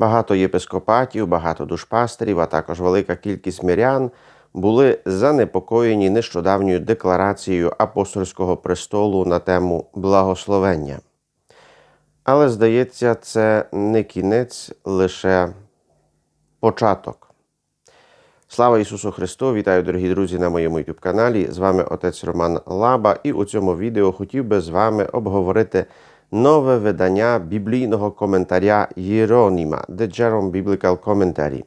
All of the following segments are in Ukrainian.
Багато єпископатів, багато душпастерів, а також велика кількість мирян були занепокоєні нещодавньою декларацією апостольського престолу на тему благословення. Але, здається, це не кінець, лише початок. Слава Ісусу Христу! Вітаю, дорогі друзі, на моєму youtube каналі. З вами отець Роман Лаба, і у цьому відео хотів би з вами обговорити нове видання біблійного коментаря Єроніма The Jerome Biblical Commentary.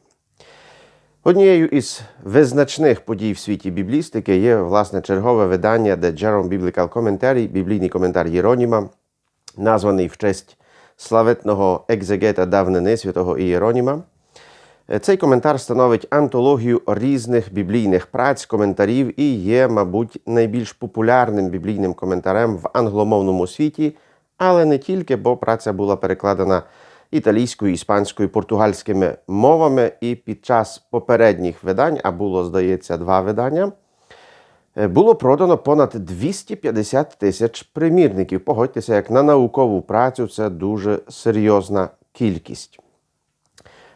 Однією із визначних подій в світі біблістики є власне чергове видання The Jerome Biblical Commentary, біблійний коментар Єроніма, названий в честь славетного екзегета давнини святого Ієроніма. Цей коментар становить антологію різних біблійних праць, коментарів і є, мабуть, найбільш популярним біблійним коментарем в англомовному світі, але не тільки, бо праця була перекладена італійською, іспанською, португальськими мовами, і під час попередніх видань, а було, здається, два видання, було продано понад 250 тисяч примірників. Погодьтеся, як на наукову працю це дуже серйозна кількість.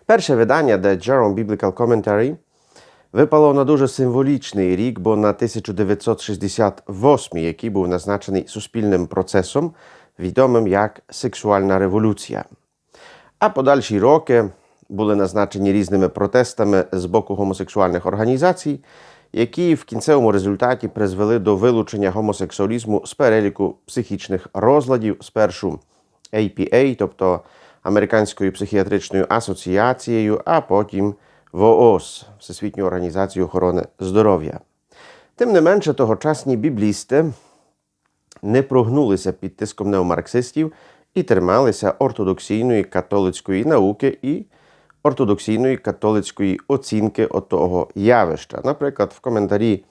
Перше видання The Jerome Biblical Commentary випало на дуже символічний рік, бо на 1968, який був назначений суспільним процесом, відомим як сексуальна революція. А подальші роки були назначені різними протестами з боку гомосексуальних організацій, які в кінцевому результаті призвели до вилучення гомосексуалізму з переліку психічних розладів спершу APA, тобто Американською психіатричною асоціацією, а потім ВООЗ Всесвітню організацію охорони здоров'я. Тим не менше, тогочасні біблісти не прогнулися під тиском неомарксистів і трималися ортодоксійної католицької науки і ортодоксійної католицької оцінки отого явища. Наприклад, в коментарі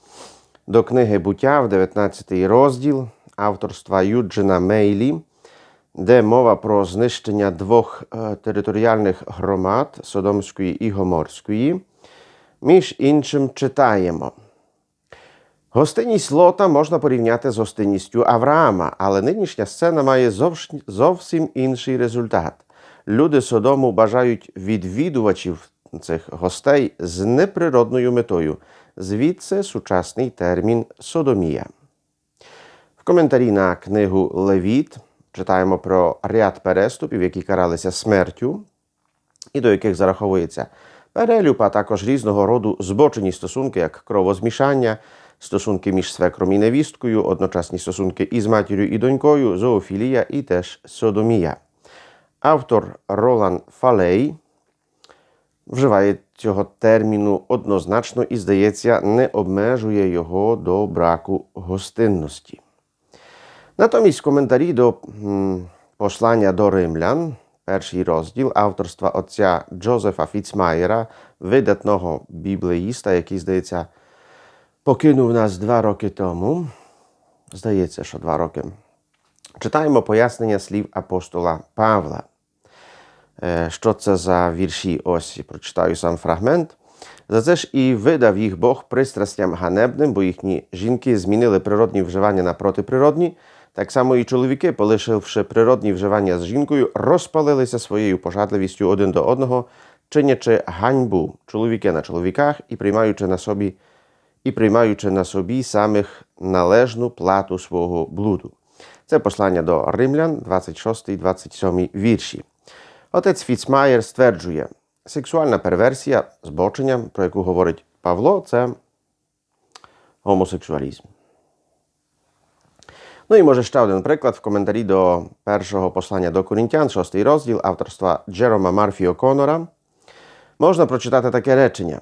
до книги буття в 19 розділ авторства Юджина Мейлі де мова про знищення двох територіальних громад Содомської і Гоморської. Між іншим читаємо. Гостинність Лота можна порівняти з гостинністю Авраама, але нинішня сцена має зовсім інший результат. Люди Содому бажають відвідувачів цих гостей з неприродною метою. Звідси сучасний термін Содомія. В коментарі на книгу Левіт читаємо про ряд переступів, які каралися смертю, і до яких зараховується перелюб, а також різного роду збочені стосунки, як кровозмішання, стосунки між свекром і невісткою, одночасні стосунки із матір'ю і донькою, зоофілія і теж содомія. Автор Ролан Фалей вживає цього терміну однозначно і, здається, не обмежує його до браку гостинності. Натомість коментарі до послання до римлян, перший розділ авторства отця Джозефа Фіцмаєра, видатного біблеїста, який, здається, покинув нас два роки тому. Здається, що два роки. Читаємо пояснення слів апостола Павла. Що це за вірші? Ось прочитаю сам фрагмент. За це ж і видав їх Бог пристрастям ганебним, бо їхні жінки змінили природні вживання на протиприродні. Так само і чоловіки, полишивши природні вживання з жінкою, розпалилися своєю пожадливістю один до одного, чинячи ганьбу чоловіки на чоловіках і приймаючи на собі і приймаючи на собі самих належну плату свого блуду. Це послання до римлян, 26, 27 вірші. Отець Фіцмаєр стверджує, сексуальна перверсія, збочення, про яку говорить Павло, це гомосексуалізм. Ну і може ще один приклад в коментарі до першого послання до Корінтян, шостий розділ авторства Джерома Марфі О'Конора. Можна прочитати таке речення.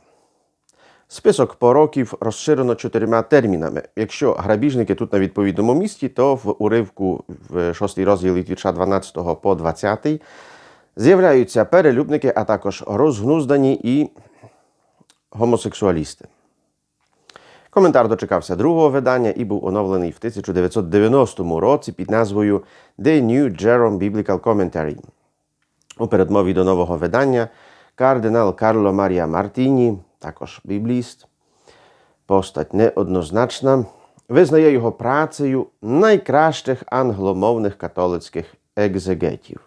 Список пороків розширено чотирма термінами. Якщо грабіжники тут на відповідному місці, то в уривку в шостий розділ від вірша 12 по 20 з'являються перелюбники, а також розгнуздані і гомосексуалісти. Коментар дочекався другого видання і був оновлений в 1990 році під назвою The New Jerome Biblical Commentary. У передмові до нового видання кардинал Карло Марія Мартіні, також бібліст, постать неоднозначна, визнає його працею найкращих англомовних католицьких екзегетів.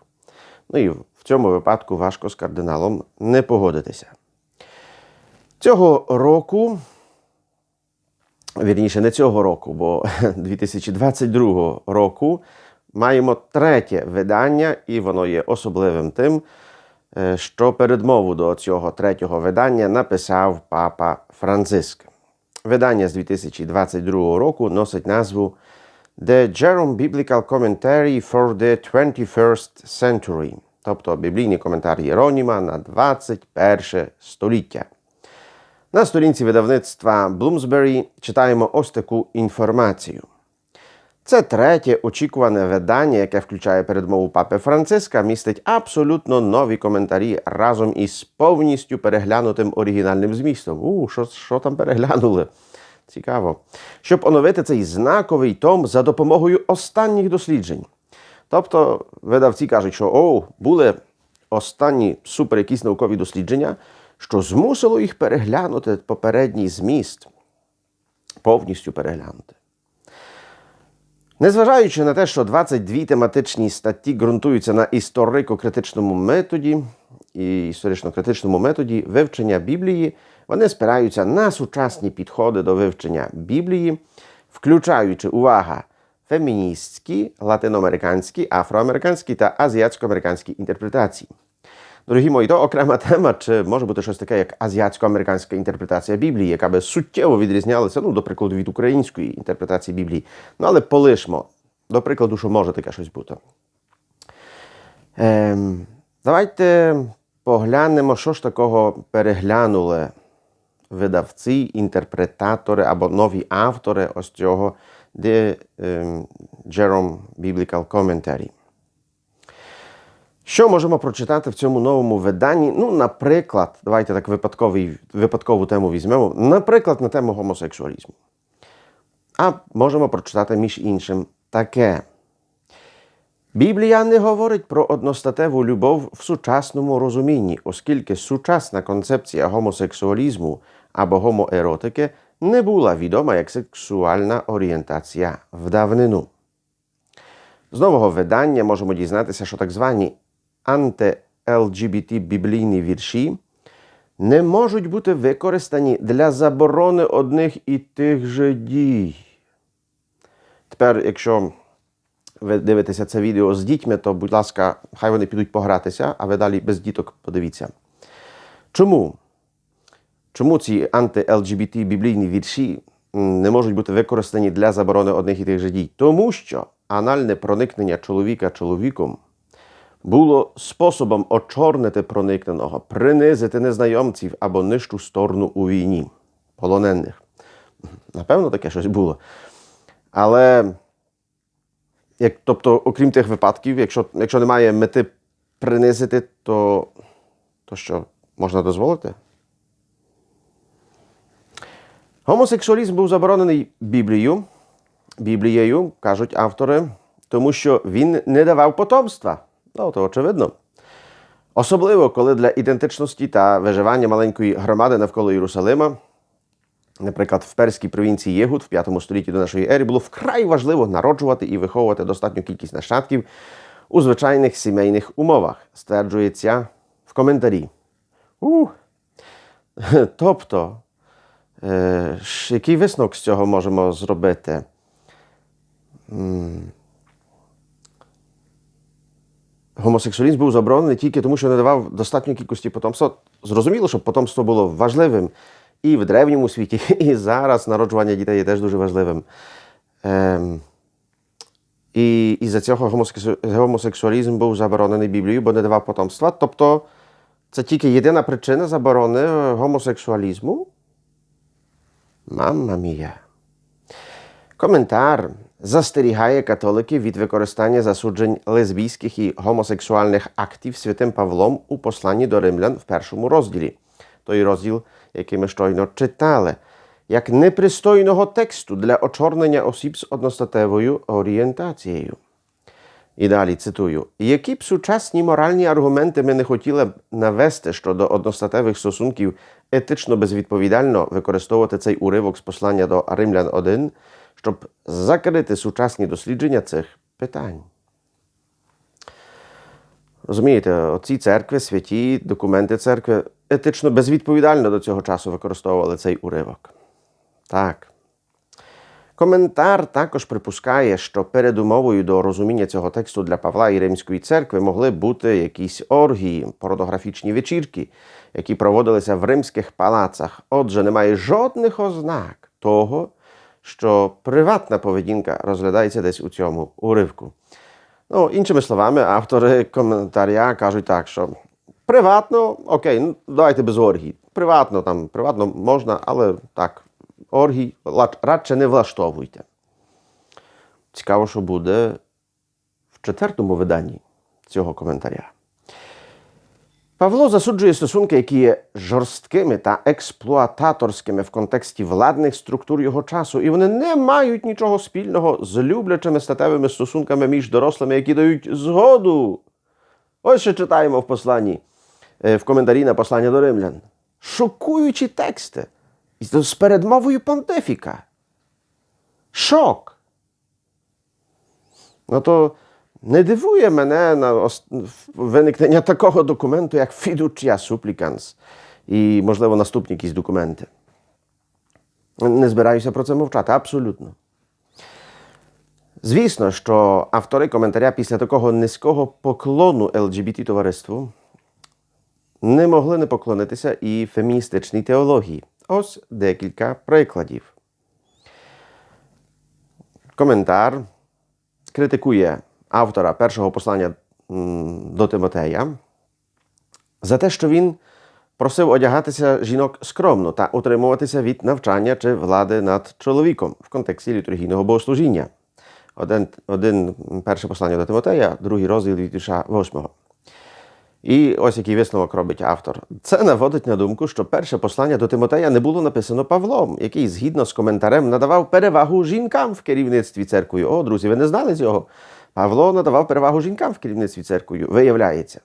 Ну і в цьому випадку важко з кардиналом не погодитися. Цього року, вірніше, не цього року, бо 2022 року маємо третє видання, і воно є особливим тим, що передмову до цього третього видання написав папа Франциск. Видання з 2022 року носить назву The Jerome Biblical Commentary for the 21st Century, тобто біблійний коментар Єроніма на 21 століття. На сторінці видавництва Bloomsbury читаємо ось таку інформацію. Це третє очікуване видання, яке включає передмову папи Франциска, містить абсолютно нові коментарі разом із повністю переглянутим оригінальним змістом. У, що, що там переглянули? Цікаво. Щоб оновити цей знаковий том за допомогою останніх досліджень. Тобто, видавці кажуть, що о, були останні супер якісь наукові дослідження, що змусило їх переглянути попередній зміст, повністю переглянути. Незважаючи на те, що 22 тематичні статті ґрунтуються на історико-критичному методі і історично-критичному методі вивчення Біблії, вони спираються на сучасні підходи до вивчення Біблії, включаючи увага феміністські, латиноамериканські, афроамериканські та азіатсько-американські інтерпретації. Дорогі мої, то окрема тема, чи може бути щось таке, як азіатсько-американська інтерпретація Біблії, яка би суттєво відрізнялася, ну, до прикладу, від української інтерпретації Біблії. Ну, але полишмо, до прикладу, що може таке щось бути. Ем, давайте поглянемо, що ж такого переглянули видавці, інтерпретатори або нові автори ось цього The Jerome Biblical Commentary. Що можемо прочитати в цьому новому виданні? Ну, наприклад, давайте так випадковий, випадкову тему візьмемо. Наприклад, на тему гомосексуалізму. А можемо прочитати між іншим таке. Біблія не говорить про одностатеву любов в сучасному розумінні, оскільки сучасна концепція гомосексуалізму або гомоеротики не була відома як сексуальна орієнтація в давнину. З нового видання можемо дізнатися, що так звані анти-ЛГБТ біблійні вірші не можуть бути використані для заборони одних і тих же дій. Тепер, якщо ви дивитеся це відео з дітьми, то, будь ласка, хай вони підуть погратися, а ви далі без діток подивіться. Чому? Чому ці анти-ЛГБТ біблійні вірші не можуть бути використані для заборони одних і тих же дій? Тому що анальне проникнення чоловіка чоловіком було способом очорнити проникненого, принизити незнайомців або нижчу сторону у війні полонених. Напевно, таке щось було. Але, як, тобто, окрім тих випадків, якщо якщо немає мети принизити, то, то що можна дозволити? Гомосексуалізм був заборонений Біблією, Біблією, кажуть автори, тому що він не давав потомства. Ну, то очевидно. Особливо, коли для ідентичності та виживання маленької громади навколо Єрусалима, наприклад, в перській провінції Єгуд в 5 столітті до нашої ери, було вкрай важливо народжувати і виховувати достатню кількість нащадків у звичайних сімейних умовах, стверджується в коментарі. У. Тобто, е, який висновок з цього можемо зробити? Гомосексуалізм був заборонений тільки тому, що не давав достатньої кількості потомства. Зрозуміло, що потомство було важливим і в древньому світі, і зараз народжування дітей є теж дуже важливим. Ем, і із за цього гомосексуалізм був заборонений Біблією, бо не давав потомства. Тобто це тільки єдина причина заборони гомосексуалізму. Мамма мія. Коментар застерігає католиків від використання засуджень лесбійських і гомосексуальних актів святим Павлом у посланні до римлян в першому розділі, той розділ, який ми щойно читали, як непристойного тексту для очорнення осіб з одностатевою орієнтацією. І далі цитую: які б сучасні моральні аргументи ми не хотіли б навести щодо одностатевих стосунків етично безвідповідально використовувати цей уривок з послання до Римлян 1, щоб закрити сучасні дослідження цих питань. Розумієте, оці церкви, святі документи церкви етично безвідповідально до цього часу використовували цей уривок. Так. Коментар також припускає, що передумовою до розуміння цього тексту для Павла і Римської церкви могли бути якісь оргії, порнографічні вечірки, які проводилися в римських палацах. Отже, немає жодних ознак того, що приватна поведінка розглядається десь у цьому уривку. Ну, іншими словами, автори коментаря кажуть так, що приватно, окей, ну давайте без оргій. Приватно там, приватно можна, але так, оргій радше не влаштовуйте. Цікаво, що буде в четвертому виданні цього коментаря. Павло засуджує стосунки, які є жорсткими та експлуататорськими в контексті владних структур його часу, і вони не мають нічого спільного з люблячими статевими стосунками між дорослими, які дають згоду. Ось що читаємо в посланні, е, в коментарі на послання до римлян. Шокуючі тексти з передмовою понтифіка. Шок. Ну то не дивує мене на виникнення такого документу, як Fiducia Supplicans і, можливо, наступні якісь документи. Не збираюся про це мовчати, абсолютно. Звісно, що автори коментаря після такого низького поклону lgbt товариству не могли не поклонитися і феміністичній теології. Ось декілька прикладів. Коментар критикує автора першого послання до Тимотея за те, що він просив одягатися жінок скромно та утримуватися від навчання чи влади над чоловіком в контексті літургійного богослужіння. Один, один перше послання до Тимотея, другий розділ від вірша 8. І ось який висновок робить автор. Це наводить на думку, що перше послання до Тимотея не було написано Павлом, який згідно з коментарем надавав перевагу жінкам в керівництві церквою. О, друзі, ви не знали цього? Павло надавав перевагу жінкам в керівництві церквою, виявляється.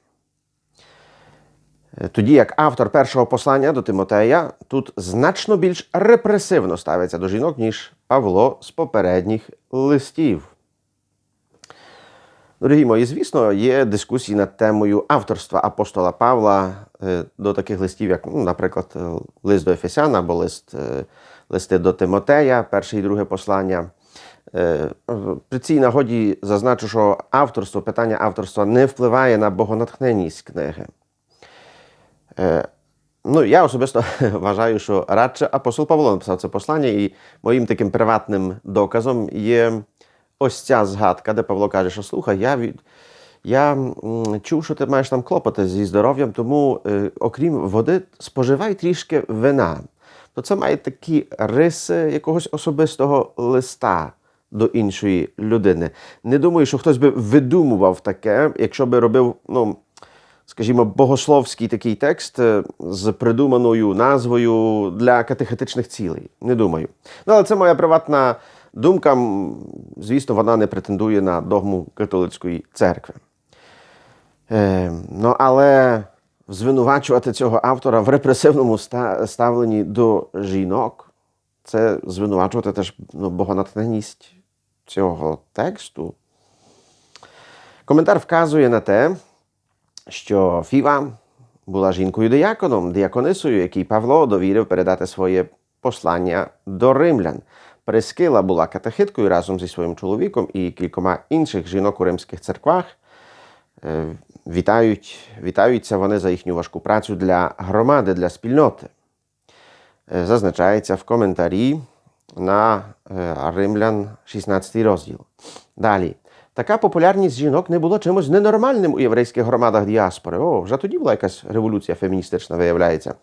Е, Тоді як автор першого послання до Тимотея тут значно більш репресивно ставиться до жінок, ніж Павло з попередніх листів. Дорогі мої, звісно, є дискусії над темою авторства апостола Павла е, до таких листів, як, ну, наприклад, е, лист до Ефесяна або лист, листи до Тимотея, перше і друге послання. Е, При цій нагоді зазначу, що авторство, питання авторства не впливає на богонатхненність книги. Е, Ну, я особисто вважаю, що радше апостол Павло написав це послання, і моїм таким приватним доказом є ось ця згадка, де Павло каже, що слухай, я від. Я чув, що ти маєш там клопоти зі здоров'ям, тому, е, окрім води, споживай трішки вина. То це має такі риси якогось особистого листа до іншої людини. Не думаю, що хтось би видумував таке, якщо би робив, ну, скажімо, богословський такий текст е, з придуманою назвою для катехетичних цілей. Не думаю. Ну, але це моя приватна думка. Звісно, вона не претендує на догму католицької церкви. Е, ну, але звинувачувати цього автора в репресивному ставленні до жінок, це звинувачувати теж ну, богонатхненість цього тексту. Коментар вказує на те, що Фіва була жінкою-дияконом, диаконисою, якій Павло довірив передати своє послання до римлян. Прескила була катехиткою разом зі своїм чоловіком і кількома інших жінок у римських церквах. Е, Вітають, вітаються вони за їхню важку працю для громади, для спільноти. Е, Зазначається в коментарі на е, Римлян 16 розділ. Далі. Така популярність жінок не було чимось ненормальним у єврейських громадах діаспори. О, вже тоді була якась революція феміністична, виявляється.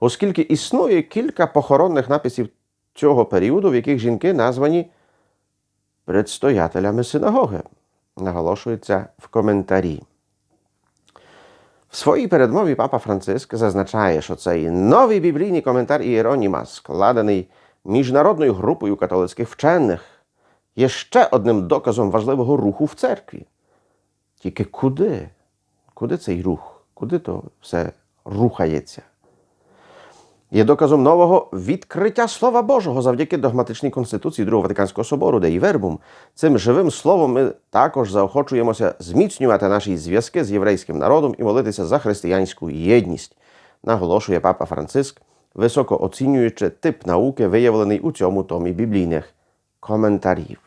Оскільки існує кілька похоронних написів цього періоду, в яких жінки названі предстоятелями синагоги, наголошується в коментарі. В своїй передмові папа Франциск зазначає, що цей новий біблійний коментар Іероніма, складений міжнародною групою католицьких вчених, є ще одним доказом важливого руху в церкві. Тільки куди? Куди цей рух? Куди то все рухається? є доказом нового відкриття Слова Божого завдяки догматичній конституції Другого Ватиканського собору, де і вербум. Цим живим словом ми також заохочуємося зміцнювати наші зв'язки з єврейським народом і молитися за християнську єдність, наголошує папа Франциск, високо оцінюючи тип науки, виявлений у цьому томі біблійних коментарів.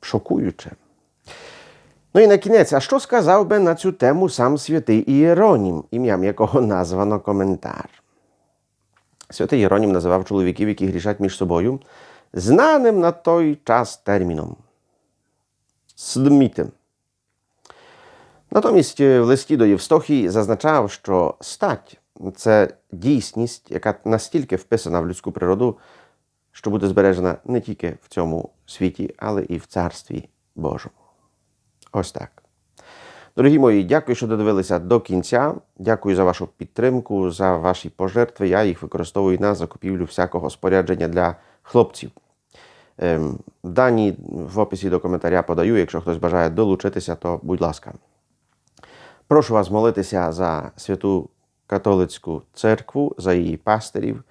Шокуюче. Ну і на кінець, а що сказав би на цю тему сам святий Ієронім, ім'ям якого названо коментар? Святий Ієронім називав чоловіків, які грішать між собою, знаним на той час терміном сдмітим. Натомість в листі до Євстохії зазначав, що стать це дійсність, яка настільки вписана в людську природу, що буде збережена не тільки в цьому світі, але і в Царстві Божому. Ось так. Дорогі мої, дякую, що додивилися до кінця. Дякую за вашу підтримку, за ваші пожертви. Я їх використовую на закупівлю всякого спорядження для хлопців. Ем, Дані в описі до коментаря подаю. Якщо хтось бажає долучитися, то будь ласка. Прошу вас молитися за святу католицьку церкву, за її пастирів,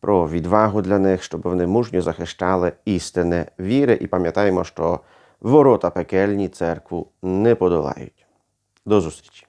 про відвагу для них, щоб вони мужньо захищали істини віри. І пам'ятаємо, що ворота пекельні церкву не подолають. До зустрічі!